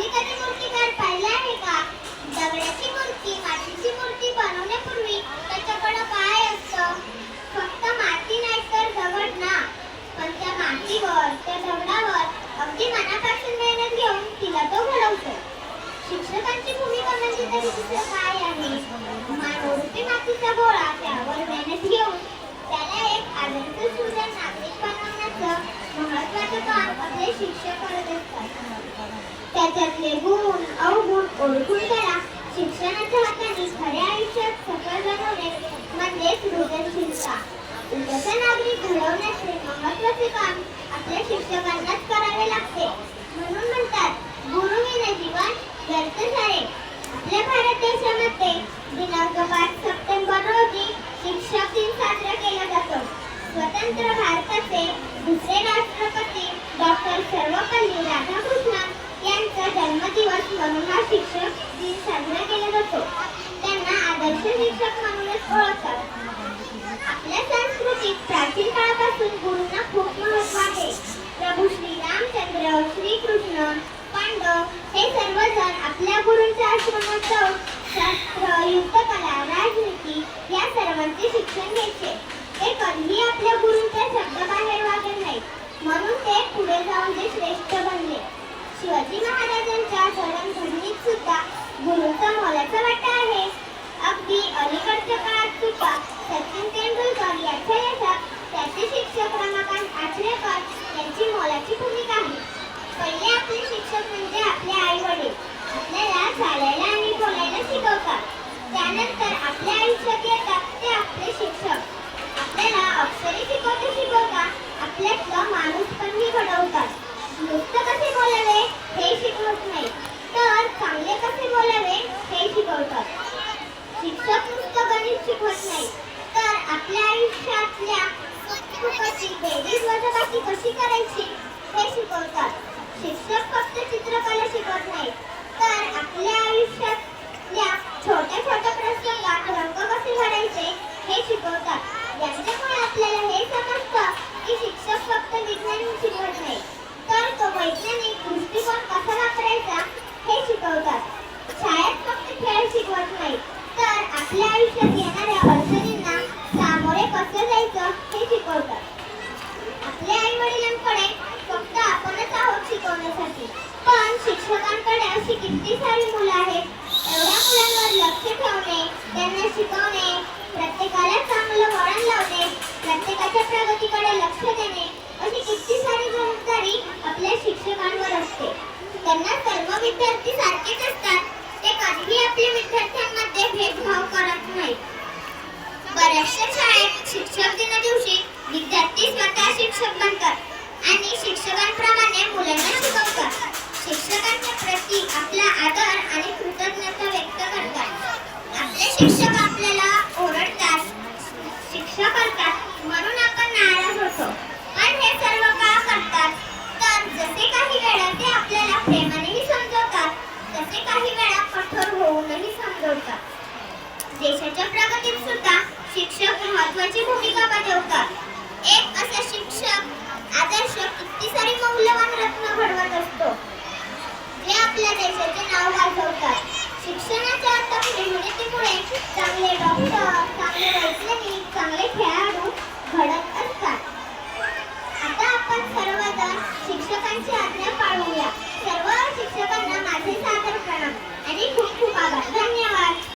तुम्ही कधी आहे का? दगडाची मूर्ती मातीची मूर्ती बनवण्यापूर्वी काय असतं? फक्त माती नाही तर दगड ना. पण त्या मातीवर त्या दगडावर अगदी मनापासून मेहनत घेऊन तिला तो घडवतो. शिक्षकांची भूमिका म्हणजे तरी दुसरं काय आहे? मानवरूपी मातीचा गोळा त्यावर मेहनत घेऊन त्याला एक आदर्श सुंदर नागरिक बनवण्याचं महत्वाचं काम आपले शिक्षक करत असतात त्याच्यातले गुण अवगुण ओळखून त्याला शिक्षणाच्या हाताने खऱ्या आयुष्यात सफल बनवणे म्हणजेच सृजनशीलता उद्याचा नागरिक घडवण्याचे महत्त्वाचे काम आपल्या शिक्षकांनाच करावे लागते म्हणून म्हणतात गुरु विना जीवन व्यर्थ झाले आपल्या भारत देशामध्ये दिनांक पाच सप्टेंबर रोजी शिक्षक दिन साजरा केला जातो स्वतंत्र भारताचे दुसरे राष्ट्रपती डॉक्टर सर्वपल्ली राधाकृष्ण जन्मदिवस म्हणून हा शिक्षक दिन साजरा केला जातो. त्यांना आदर्श शिक्षक म्हणूनच ओळखतात. आपल्या संस्कृतीत प्राचीन काळापासून गुरूंना खूप महत्त्व आहे. प्रभू श्री श्रीरामचंद्र श्रीकृष्ण पांडव हे सर्वजण आपल्या गुरूंच्या आश्रमात जाऊन शास्त्र युद्धकला राजनीती या सर्वांचे शिक्षण घ्यायचे. ते कधीही आपल्या गुरूंच्या शब्दाबाहेर वागत नाहीत. म्हणून ते पुढे जाऊन ते श्रेष्ठ बनले. शिवाजी महाराजांच्या जडणघडणीत सुद्धा गुरूंचा मोलाचा वाटा आहे. अगदी अलीकडच्या काळात सुद्धा सचिन तेंडुलकर याच्या यशात त्याचे शिक्षक रमाकांत आचरेकर यांची मोलाची भूमिका आहे. पहिले आपले शिक्षक म्हणजे आपले आई वडील आपल्याला चालायला आणि बोलायला शिकवतात त्यानंतर आपल्या आयुष्यात येतात ते आपले शिक्षक आपल्याला अक्षरे शिकवता शिकवता आपल्यातलं माणूस पण घडवतात नुसतं कसे बोलावे हे शिकवत नाही तर चांगले कसे बोलावे हे शिकवतात शिक्षक नुसतं गणित शिकवत नाही तर आपल्या आयुष्यातल्या सुखदुःखाची बेरीज वजाबाकी कशी करायची हे शिकवतात. शिक्षक फक्त चित्रकला शिकवत नाही तर आपल्या आयुष्यातल्या छोट्या छोट्या प्रसंगात रंग कसे भरायचे हे शिकवतात. यांच्यामुळे आपल्याला हे समजतं की शिक्षक फक्त विज्ञान शिकवत नाही तर तो वैज्ञानिक दृष्टिकोन कसा वापरायचा हे शिकवतात. शाळेत फक्त खेळ शिकवत नाही तर आपल्या आयुष्यात येणाऱ्या अडचणींना सामोरे कसं जायचं हे शिकवतात. आई वडिलांकडे फक्त आपणच आहोत शिकवण्यासाठी. पण शिक्षकांकडे अशी किती सारी मुलं आहेत एवढ्या मुलांवर लक्ष ठेवणे त्यांना शिकवणे प्रत्येकाला चांगलं वळण लावणे प्रत्येकाच्या प्रगतीकडे लक्ष देणे अशी किती सारी जबाबदारी आपल्या शिक्षकांवर असते. त्यांना सर्व विद्यार्थी सारखेच असतात ते कधीही आपल्या विद्यार्थ्यांमध्ये भेदभाव करत नाहीत. बऱ्याचशा शाळेत शिक्षक दिन साखर होऊनही समजवतात. देशाच्या प्रगतीत सुद्धा शिक्षक महत्वाची भूमिका बजावतात. एक असा शिक्षक आदर्श किती सारी मौल्यवान रत्न घडवत असतो. जे आपल्या देशाचे नाव गाजवतात. शिक्षणाच्या अथक मेहनतीमुळे चांगले डॉक्टर चांगले वैज्ञानिक चांगले खेळाडू घडत খুব খুব আবার ধন্যবাদ